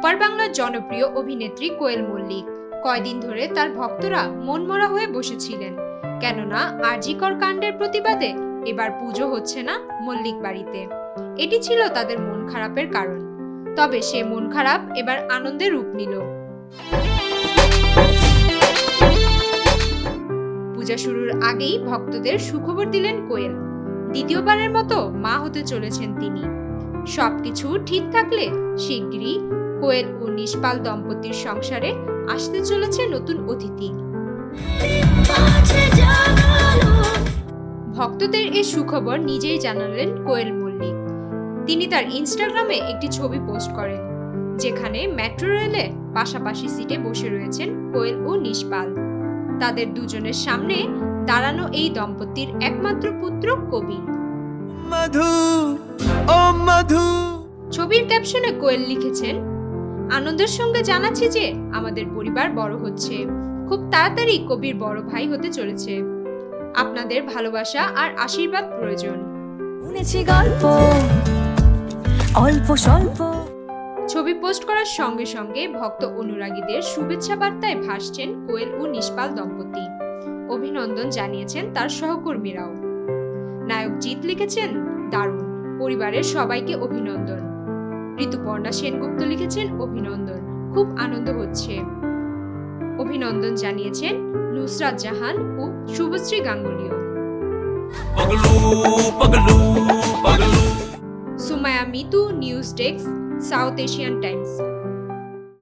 ওপার বাংলার জনপ্রিয় অভিনেত্রী কোয়েল মল্লিক। কয়দিন ধরে তার ভক্তরা মনমরা হয়ে বসেছিলেন। কেননা আরজিকর কাণ্ডের প্রতিবাদে এবার পুজো হচ্ছে না মল্লিক বাড়িতে। এটি ছিল তাদের মন খারাপের কারণ। তবে সে মন খারাপ এবার আনন্দে রূপ নিল। পূজা শুরুর আগেই ভক্তদের সুখবর দিলেন কোয়েল। দ্বিতীয়বারের মতো মা হতে চলেছেন তিনি। সবকিছু ঠিক থাকলে শিগগিরই কোয়েল ও নিষ্পাল দম্পতির সংসারে আসতে চলেছে নতুন অতিথি। ভক্তদের এই সুখবর নিজেই জানালেন কোয়েল মল্লিক। তিনি তার ইনস্টাগ্রামে একটি ছবি পোস্ট করেন যেখানে মেট্রো রেলে পাশাপাশি সিটে বসে রয়েছেন কোয়েল ও নিষ্পাল। তাদের দুজনের সামনে দাঁড়ানো এই দম্পতির একমাত্র পুত্র কবির মধু ও মধু। ছবির ক্যাপশনে কোয়েল লিখেছেন আনন্দের সঙ্গে জানাচ্ছি যে আমাদের পরিবার বড় হচ্ছে। খুব তাড়াতাড়ি কবির বড় ভাই হতে চলেছে। আপনাদের ভালোবাসা আর আশীর্বাদ প্রয়োজন। শুনেছি গল্প অল্প স্বল্প। ছবি পোস্ট করার সঙ্গে সঙ্গে ভক্ত অনুরাগীদের শুভেচ্ছা বার্তায় ভাসছেন কোয়েল ও নিষ্পাল দম্পতি। অভিনন্দন জানিয়েছেন তার সহকর্মীরাও। নায়ক জিৎ লিখেছেন দারুণ। পরিবারের সবাইকে অভিনন্দন। ঋতুপর্ণা সেনগুপ্ত লিখেছেন অভিনন্দন। খুব আনন্দ হচ্ছে। অভিনন্দন জানিয়েছেন নুসরাত জাহান ও Subhashree গাঙ্গুলিও। Sumaya Mitu news desk South Asian Times.